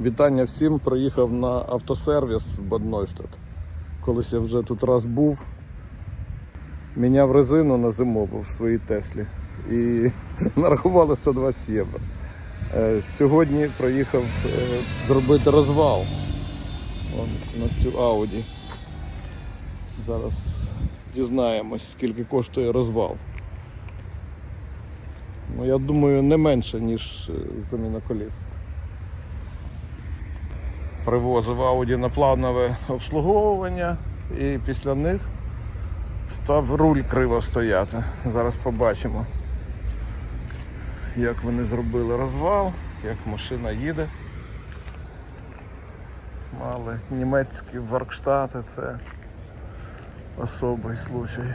Вітання всім. Приїхав на автосервіс в Баднойштадт. Колись я вже тут раз був. Міняв резину на зимову в своїй Теслі і нарахували 120 євро. Е, Сьогодні приїхав е, зробити розвал Вон, на цю Ауді. Зараз дізнаємось, скільки коштує розвал. Ну, я думаю, не менше, ніж е, заміна коліс. Привозив Ауді на планове обслуговування і після них став руль криво стояти. Зараз побачимо, як вони зробили розвал, як машина їде. Мали німецькі варкштати, це особий случай.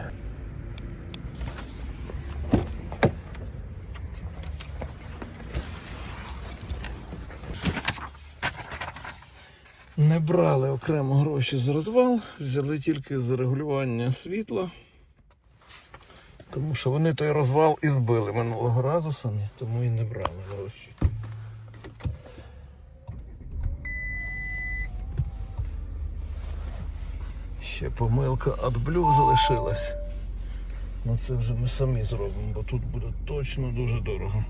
Не брали окремо гроші за розвал, взяли тільки за регулювання світла. Тому що вони той розвал і збили минулого разу самі, тому і не брали гроші. Ще помилка AdBlue залишилась. Ну це вже ми самі зробимо, бо тут буде точно дуже дорого.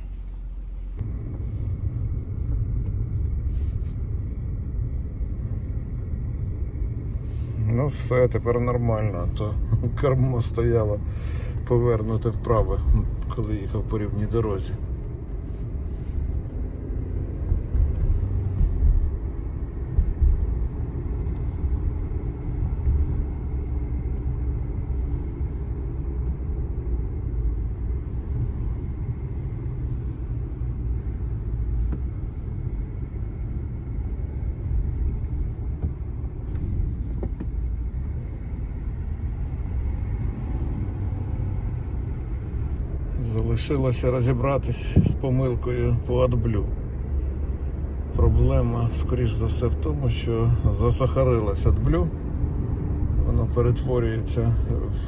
Ну все, тепер нормально, то кермо стояло повернуте вправо, коли їхав по рівній дорозі. Залишилося розібратись з помилкою по AdBlue. Проблема, скоріш за все, в тому, що засахарилось AdBlue. Воно перетворюється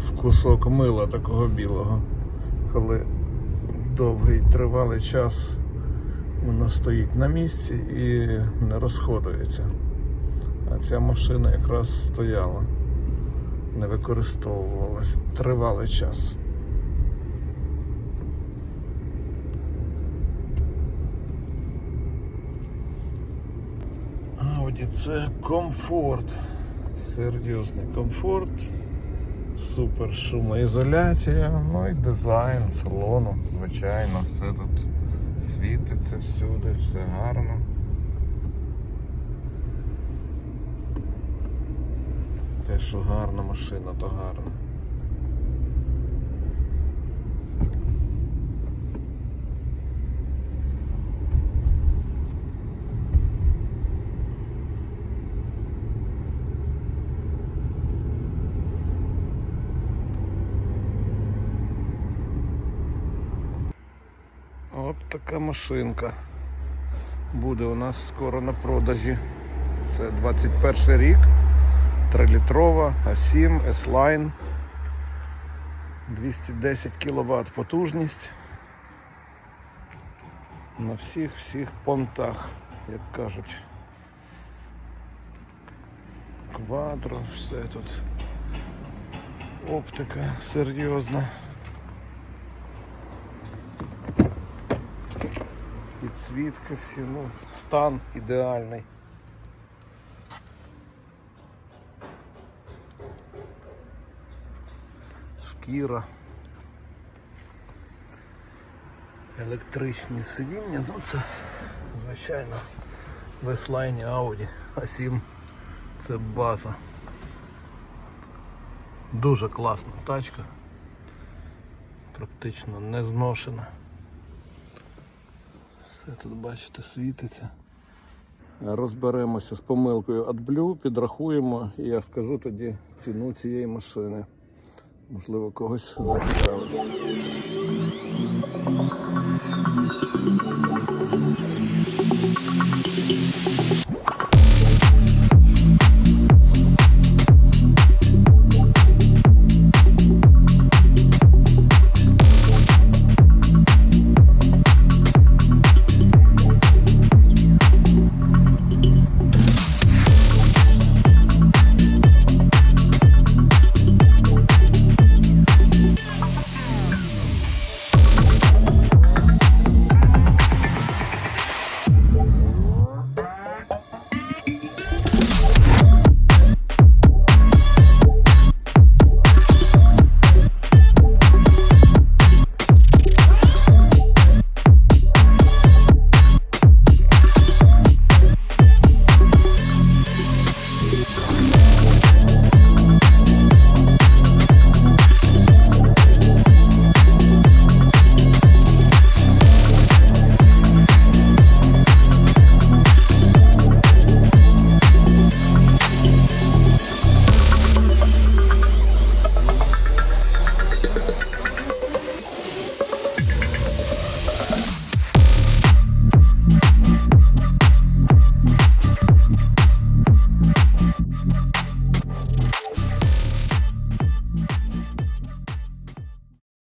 в кусок мила такого білого. Коли довгий тривалий час воно стоїть на місці і не розходується. А ця машина якраз стояла, не використовувалась тривалий час. Ауді це комфорт. Серйозний комфорт. Супер шумоізоляція, ну і дизайн салону, звичайно, все тут світиться всюди, все гарно. Те, що гарна машина, то гарна. Така машинка. Буде у нас скоро на продажі. Це 21 рік. 3-літрова А7 S-Line. 210 кВт потужність. На всіх всіх понтах, як кажуть. Квадро, все тут. Оптика серйозна. Підсвітка всі, ну, стан ідеальний. Шкіра. Електричні сидіння, ну це звичайно в S-Line Audi A7 це база. Дуже класна тачка. Практично не зношена. Все тут, бачите, світиться. Розберемося з помилкою адблю, підрахуємо і я скажу тоді ціну цієї машини. Можливо, когось зацікавить.